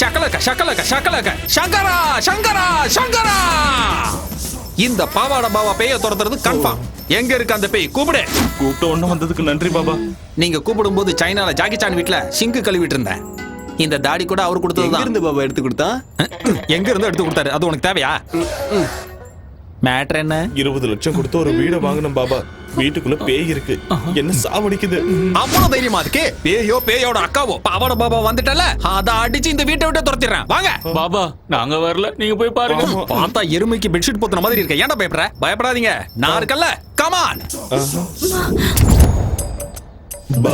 சகலக சகலக சகலக சங்கரா சங்கரா சங்கரா. இந்த பாவாட பாபா பேய துரத்துறது கன்ஃபார்ம் எங்க இருக்கு அந்த பேய்? கூப்பிடு. கூப்பிட்ட ஒண்ணு வந்ததுக்கு நன்றி பாபா. நீங்க கூப்பிடும்போது சைனால ஜாக்கி சான் வீட்ல சிங்கு கழுவிட்டு இருந்தேன் இந்த தாடி கூட அவர் எங்க கொடுத்ததுதான் இருந்து பாபா எடுத்து கொடுத்தா எங்க இருந்து எடுத்து கொடுத்தாரு? அது உனக்கு தேவையா? மேட்ரு என்ன? இருபது லட்சம் கொடுத்து ஒரு வீடை வாங்கினோம் பாபா. வீட்டுக்குள்ள பேய் இருக்கு. என்ன சாவடிக்குது? அவ்வளவு தைரியமா இருக்கு? பேயோ பேயோட அக்காவோ பாவாட பாபா வந்துட்டல? அத அடிச்சு இந்த வீட்டை விட்டு துரத்திடுறேன். வாங்க. பாபா நாங்க வரல. நீங்க போய் பாருங்க. பார்த்தா எருமைக்கு பெட்ஷீட் போத்துன மாதிரி இருக்க. ஏன்டா பயப்படுற? பயப்படாதீங்க. நான் இருக்கல்ல கமான் என்ன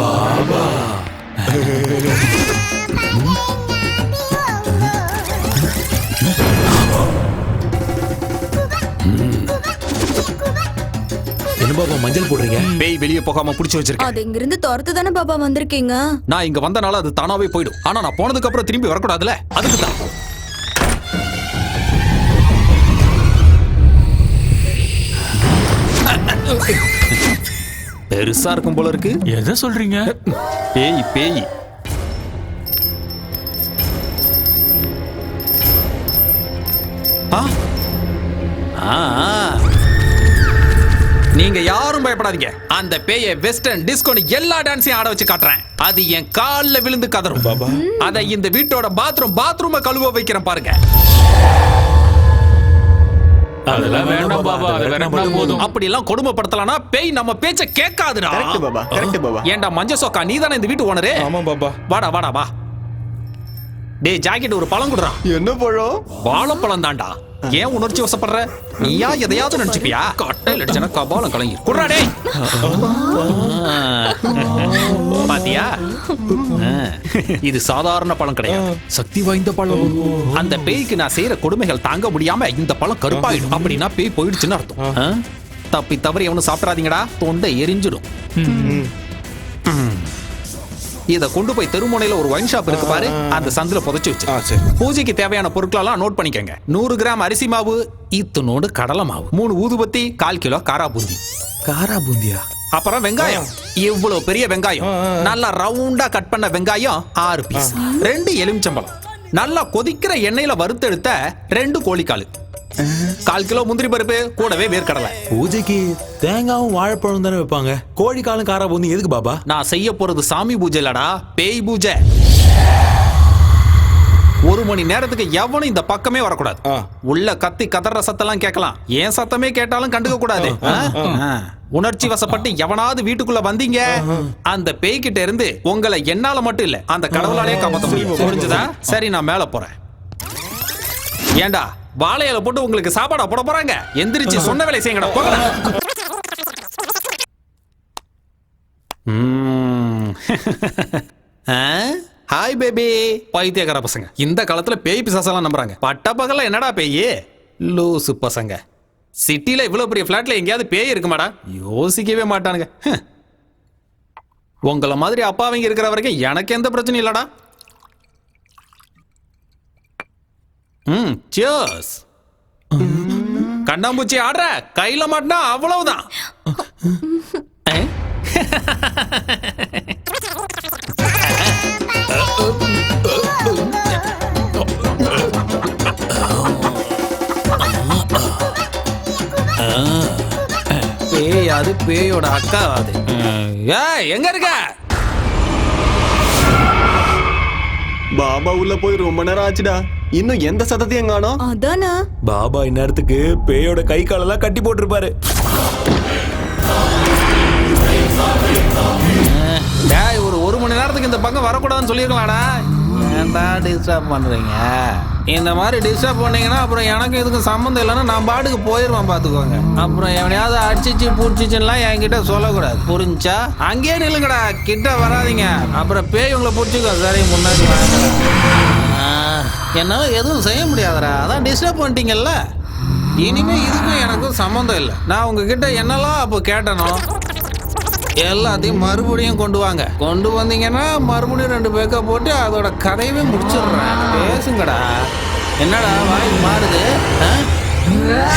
பாபா மஞ்சள் போடுறீங்க? பேய் வெளியே போகாம புடிச்சு வச்சிருக்கேன். அது இங்கிருந்து துரத்து தானே பாபா வந்திருக்கீங்க? நான் இங்க வந்தனால அது தானாவே போயிடும். ஆனா நான் போனதுக்கு அப்புறம் திரும்பி வரக்கூடாதுல அதுக்கு தான். பெருசா இருக்கும் போல இருக்கு. எதை சொல்றீங்க? பேய் பேய். ஆ ஆ, ஆ. நீங்க யாரும் பயப்படாதீங்க. அந்த பேய வெஸ்டர்ன் டிஸ்கோன்னு எல்லா டான்ஸையும் ஆட வச்சு காட்டுறேன். அது என் கால்ல விழுந்து கதறும். பாபா. அத இந்த வீட்டோட பாத்ரூம் பாத்ரூம கழுவ வைக்கிறேன் பாருங்க. அதெல்லாம் வேண்டாம் பாபா. அதை வேணா போதும். அப்படி எல்லாம் கொடுமைப்படுத்தலாம்னா பேய் நம்ம பேச்ச கேட்காதுடா. Correct Baba correct Baba. ஏன்டா மஞ்ச சோக்கா நீ தானே இந்த வீட்டு ஓனரு ஆமா பாபா. வாடா வாடா வா. டேய் ஜாக்கெட் ஒரு பழம் குடுறா. என்ன பழம்? வாழைப்பழம் தான்டா. ஏன் உணர்ச்சி வசப்படுற? நீயா எதையாவது நினைச்சுப்பியா கட்டையில் அடிச்சனா கபாலம் கலங்கி. குடுறா டேய்! பாத்தியா? இது சாதாரண பழம் கிடையாது. சக்தி வாய்ந்த பழம். அந்த பேய்க்கு நான் செய்யற கொடுமைகள் தாங்க முடியாம இந்த பழம் கருப்பாயிடும். அப்படின்னா பேய் போயிடுச்சுன்னு அர்த்தம்? தப்பி தவறி எவனும் சாப்பிடாதீங்கடா. தொண்டை எரிஞ்சிடும். இத கொண்டு போய் தெருமுனையில ஒரு ஒயின் ஷாப் இருக்கு பாரு. அந்த சந்துல புதைச்சு வச்சு. பூஜைக்கு தேவையான பொருட்களெல்லாம் நோட் பண்ணிக்கங்க. நூறு கிராம் அரிசி மாவு இத்துணோடு கடலை மாவு மூணு ஊதுபத்தி கால் கிலோ காரா பூந்தி. காரா பூந்தியா? அப்புறம் வெங்காயம். இவ்வளவு பெரிய வெங்காயம்? நல்லா ரவுண்டா கட் பண்ண வெங்காயம் ஆறு பீஸ் ரெண்டு எலுமிச்சம்பழம். நல்லா கொதிக்கிற எண்ணெயில வறுத்தெடுத்த ரெண்டு கோழிக்கால். கால் கிலோ முந்திரி பருப்பு கூடவே வேர்க்கடலை. பூஜைக்கு தேங்காவும் வாழைப்பழம் தானே வைப்பாங்க? கோழிக்காலும் காரா பூந்தி எதுக்கு பாபா? நான் செய்ய போறது சாமி பூஜை இல்லடா பேய் பூஜை. ஒரு மணி நேரத்துக்கு எவனும் இந்த பக்கமே வரக்கூடாது. உள்ள கத்தி கதற சத்தம்லாம் கேட்கலாம். ஏன் சத்தமே கேட்டாலும் கண்டுக்க கூடாது. உணர்ச்சி வசப்பட்டு எவனாவது வீட்டுக்குள்ள வந்தீங்க? அந்த பேய்கிட்ட இருந்து உங்களை என்னால மட்டும் இல்ல அந்த கடவுளாலே காப்பாத்த முடியும். புரிஞ்சுதா? சரி நான் மேல போறேன். ஏண்டா? வாழை இலை போட்டு உங்களுக்கு சாப்பாடா போட போறாங்க. எந்திரிச்சு சொன்ன வேலை செய்யுங்கடா போகலாம் ம். ஆ? Hi baby. பைத்தியக்கார பசங்க. இந்த காலத்துல பேய் பிசாசெல்லாம் நம்புறாங்க. பட்ட பகல என்னடா பேய்? லூசு பசங்க. சிட்டில இவ்வளவு பெரிய பிளாட்ல எங்கேயாவது பேய் இருக்குமாடா? யோசிக்கவே மாட்டானுங்க. உங்களை மாதிரி அப்பாவங்க இருக்கிற வரைக்கும் எனக்கு எந்த பிரச்சனையும் இல்லடா. ம் சியர்ஸ் கண்ணாம்பூச்சி ஆடுற கையில மாட்டினா அவ்வளவுதான்? பேய் அது பேயோட அக்கா அது? ஏய் எங்க இருக்க? பாபா உள்ள போய் ரொம்ப நேரம் ஆச்சுடா. இன்னும் எந்த சத்தத்தையும் காணோம். அதானே? பாபா இந்நேரத்துக்கு பேயோட கை காலெல்லாம் கட்டி போட்டிருப்பாரு. ஒரு ஒரு மணி நேரத்துக்கு இந்த பக்கம் வரக்கூடாதுன்னு சொல்லிருக்கலாம்டா ஏன்டா டிஸ்டர்ப் பண்ணுறீங்க இந்த மாதிரி டிஸ்டர்ப் பண்ணீங்கன்னா அப்புறம் எனக்கு இதுக்கு சம்மந்தம் இல்லைன்னா நான் பாட்டுக்கு போயிடுவேன் பார்த்துக்கோங்க. அப்புறம் எவனையாவது அடிச்சிச்சு பிடிச்சிச்சுலாம் என்கிட்ட சொல்லக்கூடாது. புரிஞ்சா? அங்கேயே நில்லுங்கடா. கிட்ட வராதீங்க. அப்புறம் பேய் உங்களை பிடிச்சிக்கோ. சரி முன்னாடி வாங்க ஆ, எதுவும் செய்ய முடியாதுடா. அதான் டிஸ்டர்ப் பண்ணிட்டீங்கல்ல? இனிமே இதுக்கும் எனக்கும் சம்மந்தம் இல்லை. நான் உங்ககிட்ட என்னெல்லாம் அப்போ கேட்டனோ? எல்லாத்தையும் மறுபடியும் கொண்டு வாங்க. கொண்டு வந்தீங்கன்னா மறுபடியும் ரெண்டு பேக்க போட்டு அதோட கதையவே முடிச்சிடுறேன். பேசுங்கடா. என்னடா வாய் மாறுது? ஆ?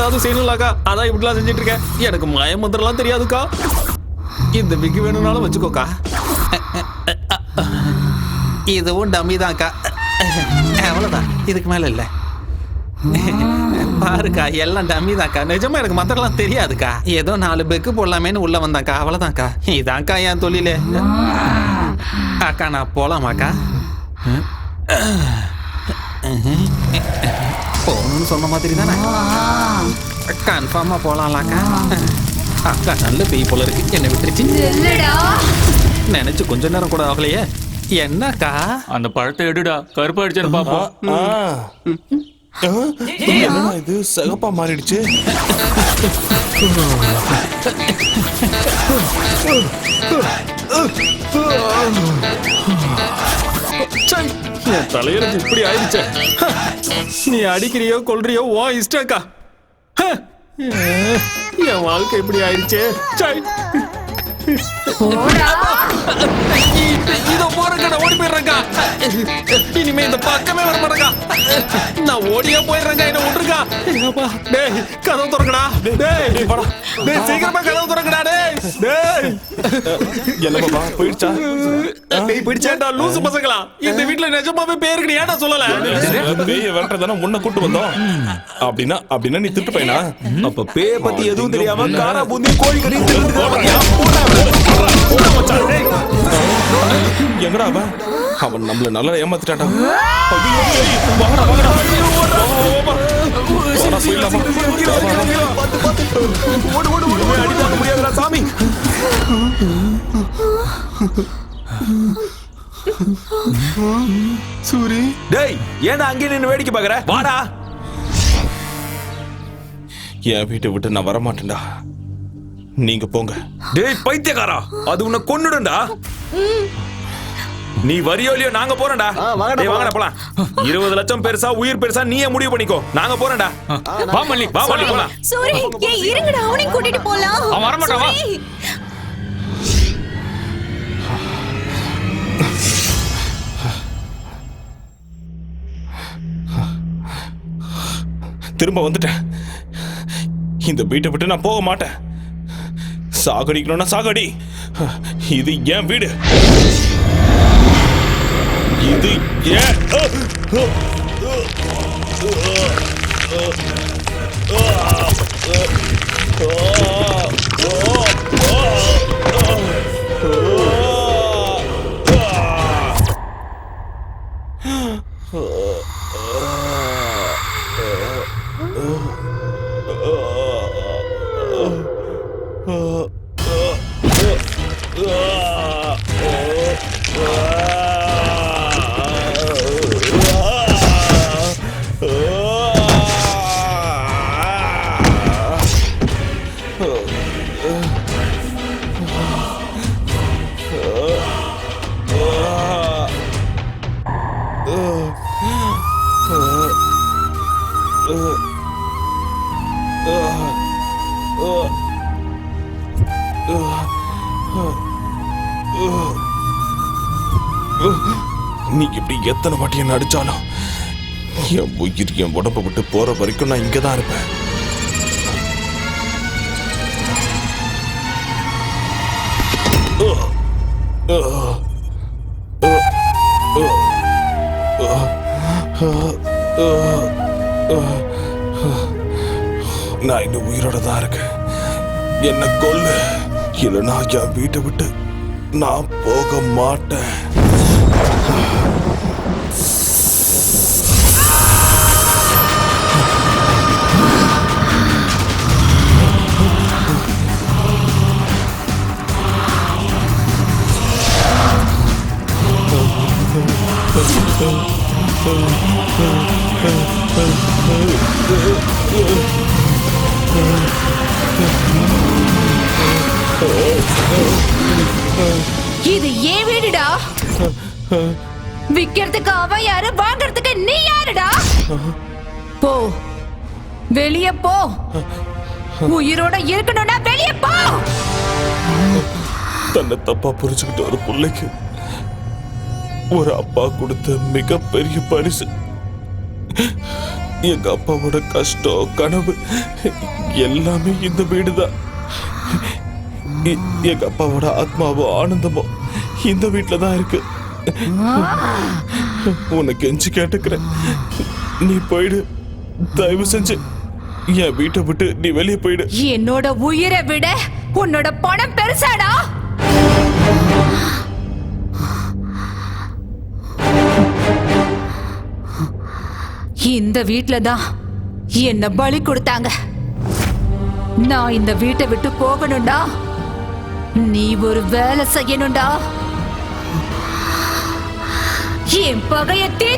ஏதாவது செய்யணும்லாக்கா? அதான் இப்படிலாம் செஞ்சுட்டு இருக்கேன் எனக்கு மய மந்திரம்லாம் தெரியாதுக்கா. இந்த விக்கு வேணும்னாலும் வச்சுக்கோக்கா. இதுவும் டம்மி தான்க்கா. அவ்வளோதான் இதுக்கு மேல இல்லை. பாருக்கா எல்லாம் டம்மி தான்க்கா. நிஜமா எனக்கு மத்தரெல்லாம் தெரியாதுக்கா. ஏதோ நாலு பெக்கு போடலாமேன்னு உள்ள வந்தாக்கா அவ்வளோதான்க்கா இதான்க்கா என் தொழிலே. அக்கா நான் போலாமாக்கா? போகணும்னு சொன்ன மாதிரி தானே கன்ஃபார்மா போலாம்லாக்கா அக்கா நல்ல பெய் போல இருக்கு என்னை விட்டுருச்சு நினைச்சு கொஞ்ச நேரம் கூட ஆகலையே என்னக்கா அந்த பழத்தை எடுடா கருப்பாயிடுச்சேன்னு பாப்போம் ஆ. ஆ, என்னடா இது சிகப்பா மாறிடுச்சு சை, என் தலையெழுத்து இப்படி ஆயிடுச்சே. நீ அடிக்கிறியோ கொல்றியோ ஓ இஷ்டக்கா என் வாழ்க்கை இப்படி ஆயிடுச்சே. இது- நான் ஓடி போயிடுறேங்க இனிமே இந்த பக்கமே வர மாட்டேங்க நான் ஓடியே போயிடுறேங்க என்ன விட்டுருக்கா டேய் கதவு திறக்கடா டேய். டேய் சீக்கிரமா கதவு திறக்கடா டேய் டேய் என்ன பாபா போயிடுச்சா பேய் பிடிச்சேன்டா லூசு பசங்களா இந்த வீட்ல நிஜமாவே பேருக்கு ஏன்டா சொல்லல பேய விரட்டதானே உன்னை கூட்டு வந்தோம் அப்படின்னா அப்படின்னா நீ திட்டு பையனா அப்ப பேய பத்தி எதுவும் தெரியாம காரா பூந்தி கோழி கறி எங்கடா அவன் அவன் நம்மள நல்லா ஏமாத்திட்டான்டா ஐயோ, ஏய், போயிடலாம், வா. அடித்தாங்க முடியாதுடா சாமி சூரி. டேய் ஏன்டா அங்கே நின்னு வேடிக்கை பாக்குற வாடா. என் வீட்டை விட்டு நான் வரமாட்டேன்டா. நீங்க போங்க. டேய் பைத்தியக்காரா. அது உன்னை கொன்னுடும்டா. நீ வரியோ இல்லையோ நாங்க போறோம்டா. வாங்கடா, போலாம். இருபது லட்சம் பெருசா உயிர் பெருசா நீயே முடிவு பண்ணிக்கோ. நாங்க போறோம்டா. வா மல்லி வா வள்ளி போலாம். சூரி ஏய் இருங்கடா அவனையும் கூட்டிட்டு போலாம். அவன் வரமாட்டான், வா. சூரி. திரும்ப வந்துட்டேன். இந்த வீட்டை விட்டு நான் போக மாட்டேன். சாகடிக்கணும்னா சாகடி. இது என் வீடு. இது நீ இப்படி எத்தனை வாட்டி என்ன அடிச்சாலும் என் உயிர் என் உடம்ப விட்டு போற வரைக்கும் நான் இங்கே தான் இருப்பேன். நான் இன்னும் உயிரோட தான் இருக்கேன். என்ன கொல்லு. இல்லைன்னா என் வீட்டை விட்டு நான் போக மாட்டேன். இது ஏன் வீடுடா? விக்கிறதுக்கு அவன் யாரு வாங்குறதுக்கு நீ யாருடா? போ. வெளிய போ. உயிரோட இருக்கணும்னா வெளிய போ. தன்னை தப்பா புரிஞ்சுக்கிட்ட ஒரு பிள்ளைக்கு ஒரு அப்பா கொடுத்த மிகப்பெரிய பரிசு. எங்க அப்பாவோட கஷ்டம் கனவு எல்லாமே இந்த வீடு தான் எங்க அப்பாவோட ஆத்மாவோ ஆனந்தமோ இந்த வீட்டுல தான் இருக்கு. உன்னை கெஞ்சி கேட்டுக்கிறேன். நீ போயிடு. தயவு செஞ்சு என் வீட்டை விட்டு நீ வெளியே போயிடு. என்னோட உயிரை விட உன்னோட பணம் பெருசாடா? இந்த வீட்ல தான் என்ன பலி கொடுத்தாங்க. நான் இந்த வீட்டை விட்டு போகணும்டா. நீ ஒரு வேலை செய்யணும்டா. என் பகைய தீர்த்த